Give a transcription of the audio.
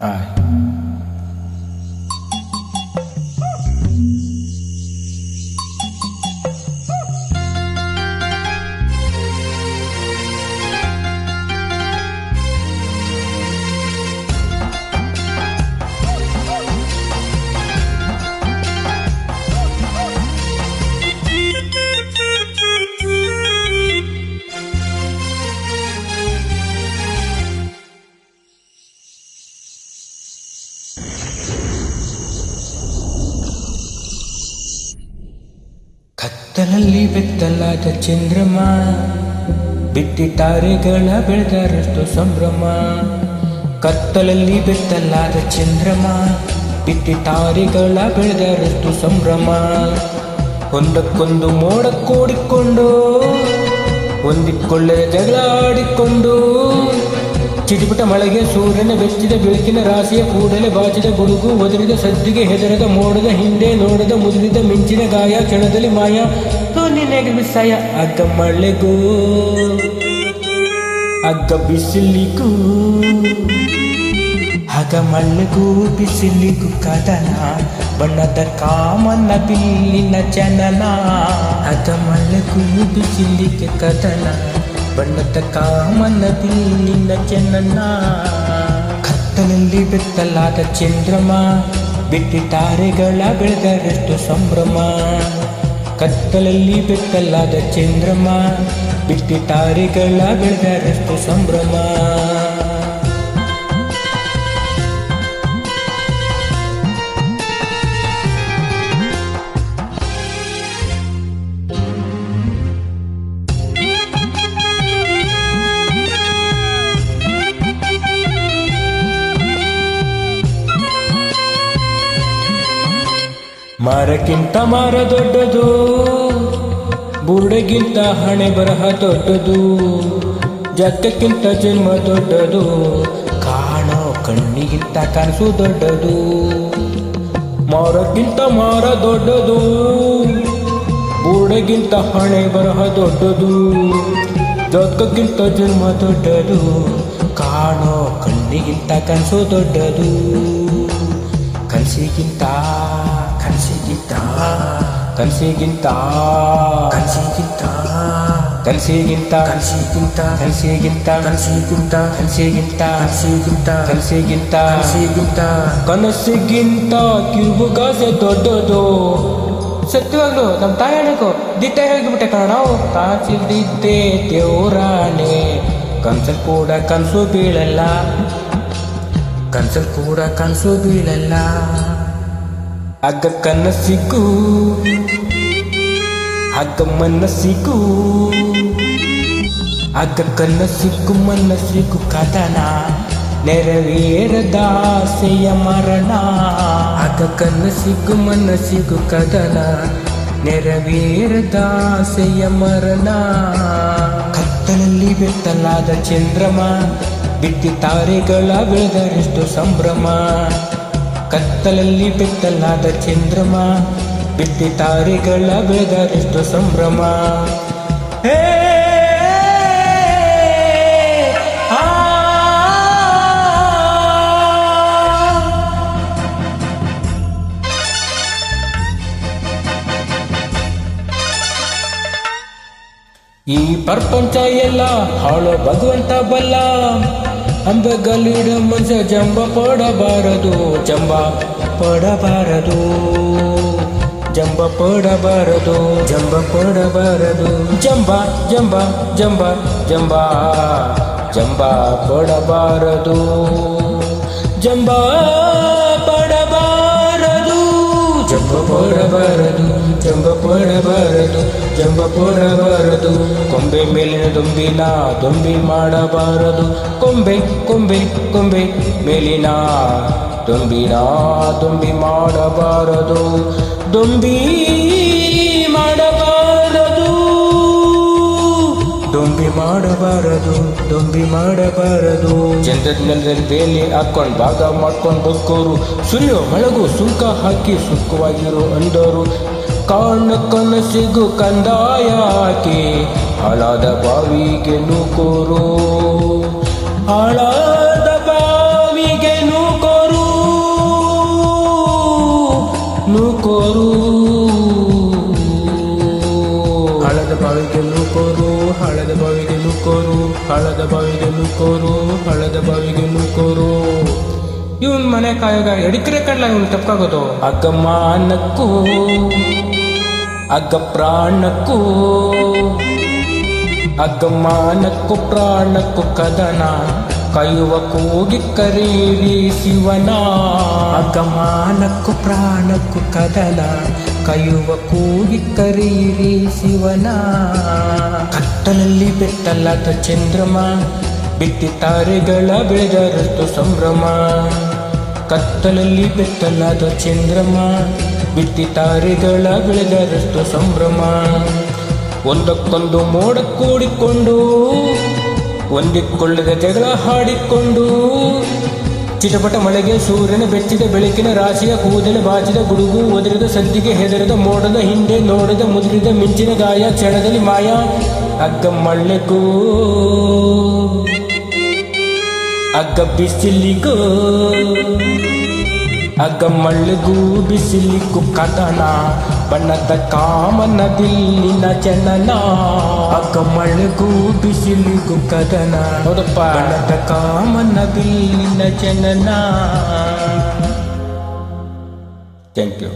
I. ಕತ್ತಲಲ್ಲಿ ಬೆತ್ತಲಾದ ಚಂದ್ರಮ ಬಿಟ್ಟಿತಾರೆಗಳ ಬೆಳೆದರಷ್ಟು ಸಂಭ್ರಮ. ಕತ್ತಲಲ್ಲಿ ಬೆತ್ತಲಾದ ಚಂದ್ರಮ ಬಿಟ್ಟಿತಾರೆಗಳ ಬೆಳೆದರಷ್ಟು ಸಂಭ್ರಮ. ಒಂದಕ್ಕೊಂದು ಮೋಡ ಕೂಡಿಕೊಂಡು ಹೊಂದಿಕೊಳ್ಳದ ಜಗಳ ಆಡಿಕೊಂಡು ಚಿಟಿಪಟ ಮಳೆಗೆ ಸೂರ್ಯನ ಬೆಚ್ಚಿದ ಬೆಳಕಿನ ರಾಶಿಯ ಕೂಡಲೇ ಬಾಚಿದ ಗುಡುಗು ಒದರಿದ ಸದ್ದಿಗೆ ಹೆದರದ ಮೋಡದ ಹಿಂದೆ ನೋಡದ ಮುದುರಿದ ಮಿಂಚಿನ ಗಾಯ ಕ್ಷಣದಲ್ಲಿ ಮಾಯ. ನಿನಗೆ ಬಿಸಾಯ, ಅಗ್ಗ ಮಳೆಗೂ. ಅಗ್ಗ ಬಿಸಿಲಿಗೂ. ಆಗ ಮಳೆಗೂ, ಬಿಸಿಲಿಗೂ ಕದನ. ಬಣ್ಣದ ಕಾಮನ ಬಿಲ್ಲಿನ ಜನನ. ಆಗ ಮಳೆಗೂ, ಬಿಸಿಲಿಗೆ ಕದನ. ಬಣ್ಣದ ಕಾಮನದಿ ನಿನ್ನ ಚೆನ್ನ ಕತ್ತಲಲ್ಲಿ ಬೆತ್ತಲಾದ ಚಂದ್ರಮ, ಬಿಟ್ಟಿ ತಾರೆಗಳ ಬೆಳೆದರಷ್ಟು ಸಂಭ್ರಮ. ಕತ್ತಲಲ್ಲಿ ಬೆತ್ತಲಾದ ಚಂದ್ರಮ, ಬಿಟ್ಟಿ ತಾರೆಗಳ ಬೆಳೆದರಷ್ಟು ಸಂಭ್ರಮ. ಮರಕ್ಕಿಂತ ಮರ ದೊಡ್ಡದು, ಬುರುಡೆಗಿಂತ ಹಣೆ ಬರಹ ದೊಡ್ಡದು ಜಗಕ್ಕಿಂತ ಜನ್ಮ ದೊಡ್ಡದು, ಕಾಣೋ ಕಣ್ಣಿಗಿಂತ ಕನಸು ದೊಡ್ಡದು, ಮರಕ್ಕಿಂತ ಮರ ದೊಡ್ಡದು, ಬುರುಡೆಗಿಂತ ಹಣೆ ಬರಹ ದೊಡ್ಡದು ಜಗಕ್ಕಿಂತ ಜನ್ಮ ದೊಡ್ಡದು, ಕಾಣೋ ಕಣ್ಣಿಗಿಂತ ಕನಸು ದೊಡ್ಡದು, ಕನಸಿಗಿಂತ ಕನಸಿಗಿಂತ ಕನಸಿಗಿಂತ ಕನಸಿಗಿಂತ ಕನಸಿಗಿಂತ ಕನಸಿಗಿಂತ ಕನಸಿಗಿಂತ ಕನಸಿಗಿಂತ ಕನಸಿಗಿಂತ ಕನಸಿಗಿಂತ ಕನಸಿಗಿಂತ ಕನಸಿಗಿಂತ ಕನಸಿಗಿಂತ ಕಿರುಗಾಸೆ ದೊಡ್ಡದು ಸತ್ಯವಾಗ್ಲು ನಮ್ಮ ಹೇಳಬೇಕು ದಿಟ್ಟ ಹೇಳಿಬಿಟ್ಟೆ ಕಣ ನಾವು ಕಾಸಿದ್ದೆ ದೇವರಾಣೆ ಕನ್ಸಲ್ ಕೂಡ ಕನಸು ಬೀಳಲ್ಲ ಕನ್ಸಲ್ ಕೂಡ ಕನಸು ಬೀಳಲ್ಲ ಅಗ್ಗ ಕನಸಿಗೂ ಅಗ್ಗ ಮನಸ್ಸಿಗೂ ಅಗ್ಗ ಕನಸಿಗೂ, ಮನಸ್ಸಿಗೂ ಕದನ, ನೆರವೇರದ ಆಸೆಯ ಮರಣ. ಅಗ ಕನಸಿಗೂ, ಮನಸ್ಸಿಗೂ ಕದನ, ನೆರವೇರದ ಆಸೆಯ ಮರಣ. ಕತ್ತಲಲ್ಲಿ ಬೆತ್ತಲಾದ ಚಂದ್ರಮ, ಬಿಟ್ಟಿ ತಾರೆಗಳ ಬೆಳೆದರೆಷ್ಟು ಸಂಭ್ರಮ. ಕತ್ತಲಲ್ಲಿ ಬೆತ್ತಲಾದ ಚಂದ್ರಮ ಬಿಟ್ಟಿ ತಾರಿಗಳ ಬೆಳೆದರೆಷ್ಟು ಸಂಭ್ರಮ ಈ ಪ್ರಪಂಚ ಎಲ್ಲ ಹಾಳು ಭಗವಂತ ಬಲ್ಲ ಅಂಬೆಗಲ್ಲಿಡ ಮನುಷ್ಯ ಜಂಬ ಪಡಬಾರದು ಜಂಬ ಪಡಬಾರದು. ಜಂಬ ಪಡಬಾರದು ಜಂಬ ಪಡಬಾರದು. ಜಂಬ ಜಂಬ ಜಂಬ ಜಂಬ ಜಂಬ ಪಡಬಾರದು. ಜಂಬ ಪಡಬಾರದು ಜಂಬ ಪಡಬಾರದು ಜಂಬ ಪಡಬಾರದು. ಜಂಬ ಕೊಡಬಾರದು ಕೊಂಬೆ ಮೇಲಿನ ದೊಂಬಿನ, ದೊಂಬಿ ಮಾಡಬಾರದು. ಕೊಂಬೆ ಕೊಂಬೆ ಕೊಂಬೆ ಮೇಲಿನ, ದೊಂಬಿನ, ದೊಂಬಿ ಮಾಡಬಾರದು. ದೊಂಬಿ ಮಾಡಬಾರದು. ದೊಂಬಿ ಮಾಡಬಾರದು ದೊಂಬಿ ಮಾಡಬಾರದು. ಚಂದ್ರಜ್ಞಾನದಲ್ಲಿ ಬೇಲಿ ಹಾಕೊಂಡು ಭಾಗ ಮಾಡ್ಕೊಂಡು ಬದುಕೋರು ಸುರಿಯೋ ಮಳಗು ಸುಂಕ ಹಾಕಿ ಸುಖವಾಗಿರು ಅಂದೋರು. ಕಾಣಕನಸಿಗು ಕಂದಾಯಕ್ಕೆ ಹಳದ ಬಾವಿಗೆ ನೂಕೋರು. ಹಳದ ಬಾವಿಗೆ ನೂಕೋರು. ನೂಕೋರು. ಹಳದ ಬಾವಿಗೆ ನೂಕೋರು, ಹಳದ ಬಾವಿಗೆ ನೂಕೋರು, ಹಳದ ಬಾವಿಗೆ ನೂಕೋರು, ಹಳದ ಬಾವಿಗೆ ನೂಕೋರು. ಇವನ್ ಮನೆ ಕಾಯಗ ಎಡಿಕೆರೆ ಕಡ್ಲ ಇವನ್ ತಪ್ಪಾಗೋದು. ಅಕ್ಕಮ್ಮ ಅನ್ನಕ್ಕೂ ಅಗ್ಗ ಪ್ರಾಣಕ್ಕೂ ಅಗಮಾನಕ್ಕೂ ಪ್ರಾಣಕ್ಕೂ ಕದನ. ಕೈಯುವ ಕೂಗಿ ಕರೀರಿ ಶಿವನ. ಅಗಮಾನಕ್ಕೂ ಪ್ರಾಣಕ್ಕೂ ಕದನ. ಕೈಯುವ ಕೂಗಿ ಕರೀರಿ ಶಿವನ. ಕತ್ತಲಲ್ಲಿ ಬೆತ್ತಲಾದ ಚಂದ್ರಮ ಬಿಟ್ಟಿ ತಾರೆಗಳ ಬೆಳೆದರಷ್ಟು ಸಂಭ್ರಮ. ಕತ್ತಲಲ್ಲಿ ಬೆತ್ತಲಾದ ಚಂದ್ರಮ ಬಿಟ್ಟಿ ತಾರೆಗಳ ಬೆಳೆದರಷ್ಟು ಸಂಭ್ರಮ. ಒಂದಕ್ಕೊಂದು ಮೋಡ ಕೂಡಿಕೊಂಡು, ಒಂದಿಕ್ಕೊಳ್ಳದ ಜಗಳ ಹಾಡಿಕೊಂಡು, ಚಿಟಪಟ ಮಳೆಗೆ ಸೂರ್ಯನ ಬೆಚ್ಚಿದ ಬೆಳಕಿನ ರಾಶಿಯ ಕೂದಲು ಬಾಚಿದ ಗುಡುಗು ಒದರಿದ ಸದ್ದಿಗೆ ಹೆದರದ ಮೋಡದ ಹಿಂದೆ ನೋಡದ ಮುದುರಿದ ಮಿಂಚಿನ ಗಾಯ ಕ್ಷಣದಲ್ಲಿ ಮಾಯ. ಅಗ್ಗ ಮಳ್ಳೆಗೂ ಅಗ್ಗ ಬಿಸಿಲಿಗೂ ಅಗ್ಗ ಮಳ್ಳೆಗೂ ಬಿಸಿಲಿಗೂ ಕದನ ಬಣ್ಣದ ಕಾಮನದಿಲ್ಲಿನ ಜನನ. ಅಗ್ಗ ಮಳೆಗೂ ಬಿಸಿಲಿಗೂ ಕದನ ಬಣ್ಣದ ಬಣ್ಣದ ಕಾಮನದಿಲ್ಲಿನ ಜನನ. Thank you